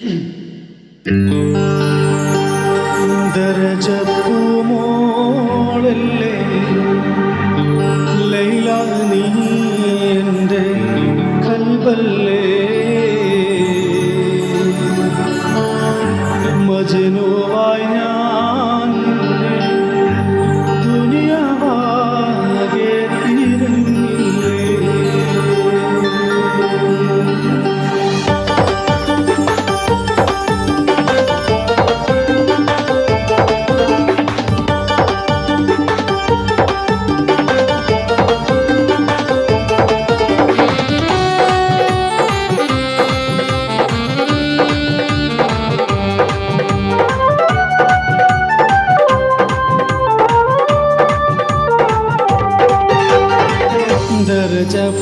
ജനോ ലൈല നീ കൽബല്ലേ. যাব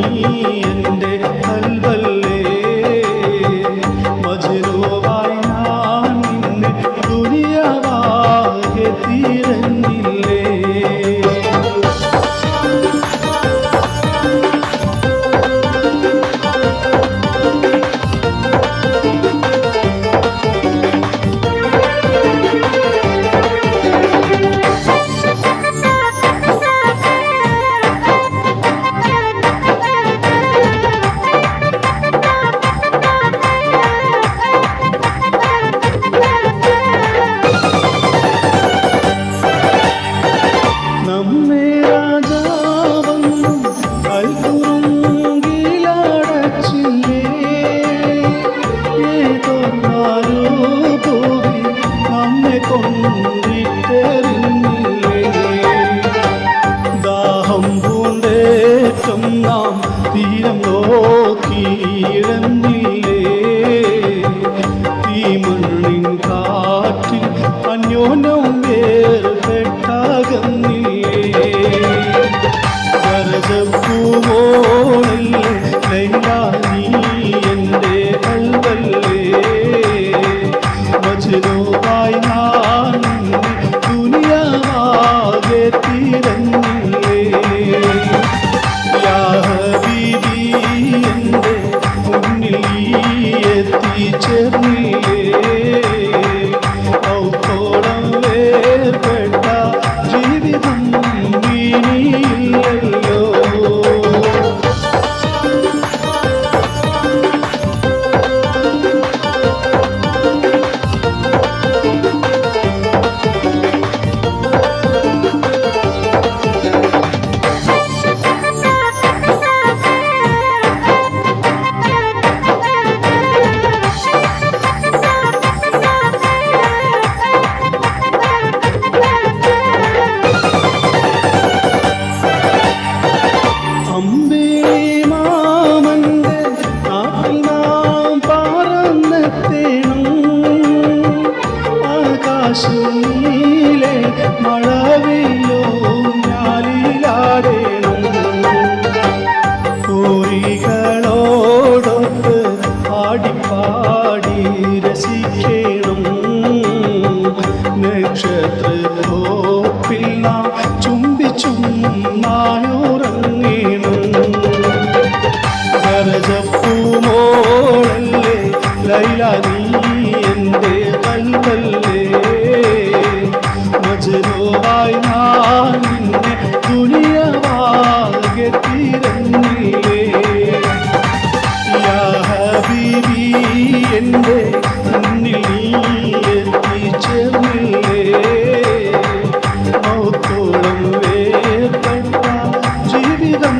എന്റെ കൽവല്ലേ? മജുരുവായി ഞാൻ നിന്നെ ദുനിയവാകെ തിരഞ്ഞില്ലേ പൂവോളിൽ ലൈല നീ എന്റെ കൽവല്ലേ മജ്നുവായി ഞാൻ ദുനിയാവാകെ തിരഞ്ഞില്ലേ? യാ ഹബീബി എന്റെ മുന്നിൽ എത്തിച്ചേർന്നില്ലേ? ഔത്തോളം വേർപ്പെട്ട ജീവിതം ഇനിയും ശരജപ്പൂമോളല്ലേ ലൈല നീ എന്റെ കണ്ണല്ലേ മജനോവായി ഞാൻ നിന്നെ തുണിയവാകെ തിരഞ്ഞില്ലേ ഹബീബി എന്റെ മുന്നിൽ നീ എത്തിച്ചേർന്നില്ലേ? മൗത്തോളം വേർപ്പെട്ട ജീവിതം